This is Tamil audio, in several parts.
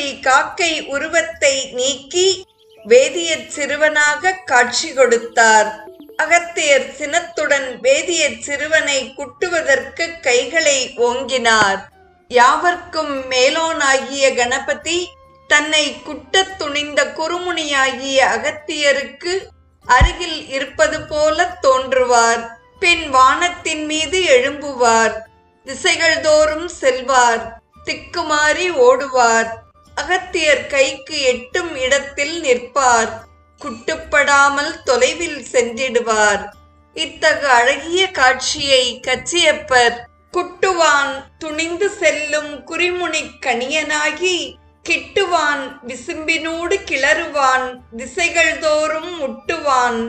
கணபதி காக்கை உருவத்தை நீக்கி வேதியற் சிறுவனாக காட்சி கொடுத்தார். அகத்தியர் சினத்துடன் வேதியற் சிறுவனை குட்டுவதற்கு கைகளை ஓங்கினார். யாவர்க்கும் மேலோனாகிய கணபதி தன்னை குட்டத் துணிந்த குறுமுனியாகிய அகத்தியருக்கு அருகில் இருப்பது போல தோன்றுவார். பின் வானத்தின் மீது எழும்புவார். திசைகள் தோறும் செல்வார். திக்குமாறி ஓடுவார். அகத்தியர் கைக்கு எட்டும் இடத்தில் நிற்பார். குட்டுப்படாமல் தொலைவில் சென்றிடுவார். இத்தகு அழகிய காட்சியை கச்சியப்பர் குட்டுவான் துணிந்து செல்லும் குறிமுனி கணியனாகி கிட்டுவான் விசும்பினூடு கிளறுவான் திசைகள் தோறும் முட்டுவான்.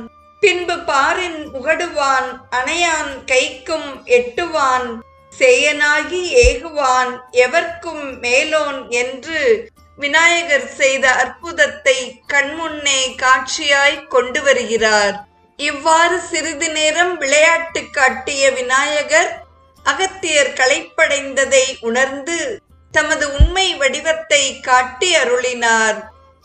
பின்பு பாரின் உகடுவான் அணையான் கைக்கும் எட்டுவான். சேயனாகி ஏகுவான் எவர்க்கும் மேலோன் என்று விநாயகர் செய்த அற்புதத்தை கண்முன்னே காட்சியாய் கொண்டு வருகிறார். இவ்வாறு சிறிது நேரம் விளையாட்டு காட்டிய விநாயகர் அகத்தியர் களைப்படைந்ததை உணர்ந்து தமது உண்மை வடிவத்தை காட்டி அருளினார்.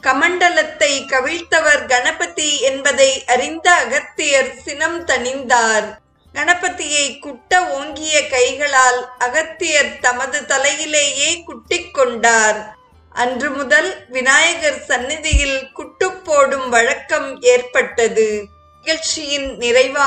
கமண்டலத்தை கவிழ்த்தவர் கணபதி என்பதை அறிந்த அகத்தியர் சினம் தணிந்தார். கணபதியை குட்ட ஓங்கிய கைகளால் அகத்தியர் தமது தலையிலேயே குட்டிக் கொண்டார். அன்று முதல் விநாயகர் சந்நிதியில் குட்டு போடும் வழக்கம் ஏற்பட்டது. நிகழ்ச்சியின் நிறைவாக